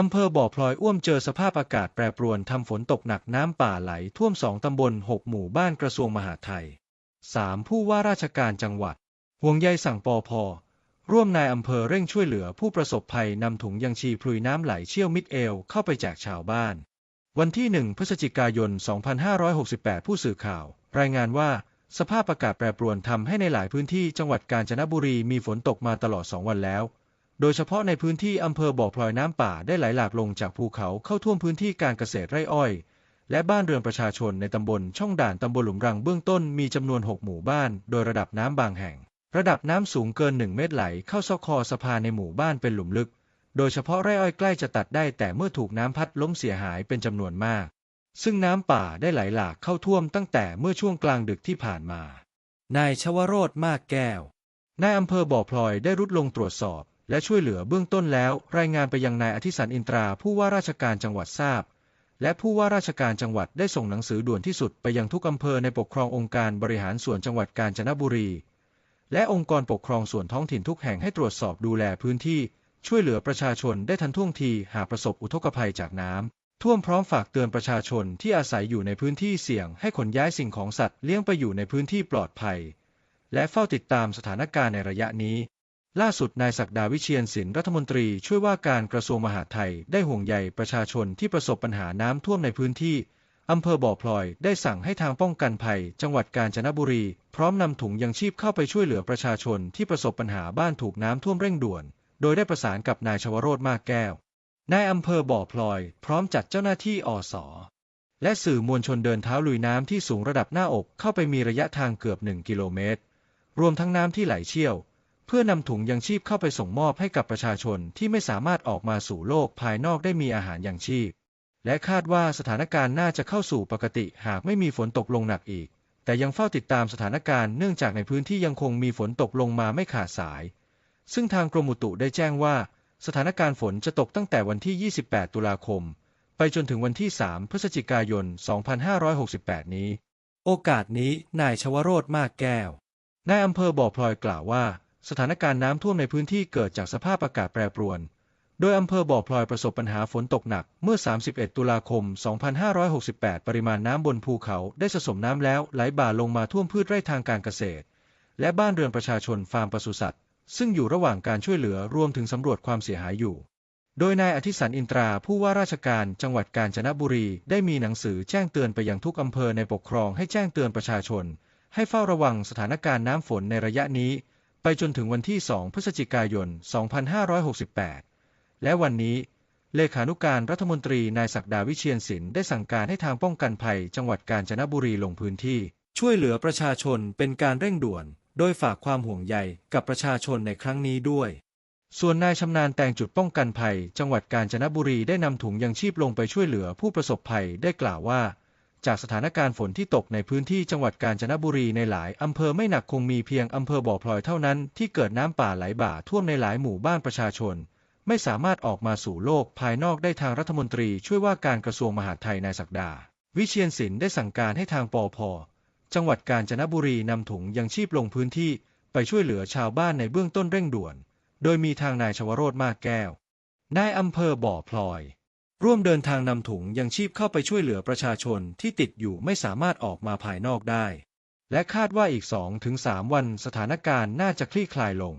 อำเภอบ่อพลอยอ้วมเจอสภาพอากาศแปรปรวนทำฝนตกหนักน้ำป่าไหลท่วมสองตำบลหกหมู่บ้านกระทรวงมหาดไทย 3. ผู้ว่าราชการจังหวัด ห่วงใยสั่งปอพอร่วมนายอำเภอเร่งช่วยเหลือผู้ประสบภัยนำถุงยังชีพลุยน้ำไหลเชี่ยวมิดเอวเข้าไปแจกชาวบ้าน วันที่ 1 พฤศจิกายน 2568 ผู้สื่อข่าว รายงานว่าสภาพอากาศแปรปรวนทำให้ในหลายพื้นที่จังหวัดกาญจนบุรีมีฝนตกมาตลอด 2 วันแล้ว โดยเฉพาะในพื้นที่อำเภอบ่อพลอยน้ำป่าได้ไหลหลากลงจากภูเขาเข้าท่วมพื้นที่การเกษตรไร่อ้อย และบ้านเรือนประชาชนในตำบลช่องด่านตำบลหลุมรังเบื้องต้นมีจำนวน 6 หมู่บ้าน โดยระดับน้ำบางแห่ง ระดับน้ำสูงเกิน 1 เมตรไหลเข้าซอกคอสะพานในหมู่บ้านเป็นหลุมลึก โดยเฉพาะไร่อ้อยใกล้จะตัดได้แต่เมื่อถูกน้ำพัดล้มเสียหายเป็นจำนวนมาก ซึ่งน้ำป่าได้ไหลหลากเข้าท่วมตั้งแต่เมื่อช่วงกลางดึกที่ผ่านมา นายชวโรธมากแก้วนายอำเภอบ่อพลอยได้รุดลงตรวจสอบ และช่วยเหลือเบื้องต้นแล้ว รายงานไปยังนายอธิสันอินตราผู้ว่าราชการจังหวัดทราบ และผู้ว่าราชการจังหวัดได้ส่งหนังสือด่วนที่สุดไปยังทุกอำเภอในปกครององค์การบริหารส่วนจังหวัดกาญจนบุรี และองค์กรปกครองส่วนท้องถิ่นทุกแห่งให้ตรวจสอบดูแลพื้นที่ ช่วยเหลือประชาชนได้ทันท่วงทีหากประสบอุทกภัยจากน้ำท่วมพร้อมฝากเตือนประชาชนที่อาศัยอยู่ในพื้นที่เสี่ยงให้ขนย้ายสิ่งของสัตว์เลี้ยงไปอยู่ในพื้นที่ปลอดภัย และเฝ้าติดตามสถานการณ์ในระยะนี้ ล่าสุดนายศักดาวิเชียนศิลป์รัฐมนตรีช่วยว่าการกระทรวงมหาดไทยได้ห่วงใยประชาชนที่ประสบปัญหาน้ำท่วมในพื้นที่อำเภอบ่อพลอยได้สั่งให้ทางป้องกันภัย จังหวัดกาญจนบุรี พร้อมนำถุงยังชีพเข้าไปช่วยเหลือประชาชนที่ประสบปัญหาบ้านถูกน้ำท่วมเร่งด่วน โดยได้ประสานกับนายชวโรธมากแก้วนายอำเภอบ่อพลอย พร้อมจัดเจ้าหน้าที่อสและสื่อมวลชนเดินเท้าลุยน้ำที่สูงระดับหน้าอกเข้าไปมีระยะทางเกือบหนึ่งกิโลเมตร รวมทั้งน้ำที่ไหลเชี่ยว เพื่อนำถุงยังชีพเข้าไปส่งมอบให้กับประชาชนที่ไม่สามารถออกมาสู่โลกภายนอกได้มีอาหารยังชีพ และคาดว่าสถานการณ์น่าจะเข้าสู่ปกติหากไม่มีฝนตกลงหนักอีก แต่ยังเฝ้าติดตามสถานการณ์เนื่องจากในพื้นที่ยังคงมีฝนตกลงมาไม่ขาดสาย ซึ่งทางกรมอุตุได้แจ้งว่า สถานการณ์ฝนจะตกตั้งแต่วันที่ 28 ตุลาคม ไปจนถึงวันที่ 3 พฤศจิกายน 2568 นี้ โอกาสนี้นายชวโรธมากแก้วนายอำเภอบ่อพลอยกล่าวว่า สถานการณ์น้ำท่วมในพื้นที่เกิดจากสภาพอากาศแปรปรวน โดยอำเภอบ่อพลอยประสบปัญหาฝนตกหนักเมื่อ 31 ตุลาคม 2568 ปริมาณน้ำบนภูเขาได้สะสมน้ำแล้วไหลบ่าลงมาท่วมพืชไร่ทางการเกษตร และบ้านเรือนประชาชนฟาร์มปศุสัตว์ซึ่งอยู่ระหว่างการช่วยเหลือรวมถึงสำรวจความเสียหายอยู่ โดยนายอธิสันอินตราผู้ว่าราชการจังหวัดกาญจนบุรีได้มีหนังสือแจ้งเตือนไปยังทุกอำเภอในปกครองให้แจ้งเตือนประชาชน ให้เฝ้าระวังสถานการณ์น้ำฝนในระยะนี้ ไปจนถึงวันที่ 2 พฤศจิกายน 2568 และวันนี้ เลขานุการรัฐมนตรีนายศักดาวิเชียนศิลป์ได้สั่งการให้ทางป้องกันภัย จังหวัดกาญจนบุรีลงพื้นที่ ช่วยเหลือประชาชนเป็นการเร่งด่วน โดยฝากความห่วงใยกับประชาชนในครั้งนี้ด้วย ส่วนนายชำนาญแต่งจุดป้องกันภัย จังหวัดกาญจนบุรีได้นำถุงยังชีพลงไปช่วยเหลือผู้ประสบภัยได้กล่าวว่า จากสถานการณ์ฝนที่ตกในพื้นที่จังหวัดกาญจนบุรีในหลายอำเภอไม่หนักคงมีเพียงอำเภอบ่อพลอยเท่านั้นที่เกิดน้ำป่าไหลบ่าท่วมในหลายหมู่บ้านประชาชน ไม่สามารถออกมาสู่โลกภายนอกได้ทางรัฐมนตรีช่วยว่าการกระทรวงมหาดไทยนายศักดา วิเชียนศิลป์ได้สั่งการให้ทางปอพจังหวัดกาญจนบุรีนำถุงยังชีพลงพื้นที่ไปช่วยเหลือชาวบ้านในเบื้องต้นเร่งด่วน โดยมีทางนายชวโรธมากแก้วนายอำเภอบ่อพลอย ร่วมเดินทางนำถุงยังชีพเข้าไปช่วยเหลือประชาชนที่ติดอยู่ไม่สามารถออกมาภายนอกได้ และคาดว่าอีก 2-3 วันสถานการณ์น่าจะคลี่คลายลง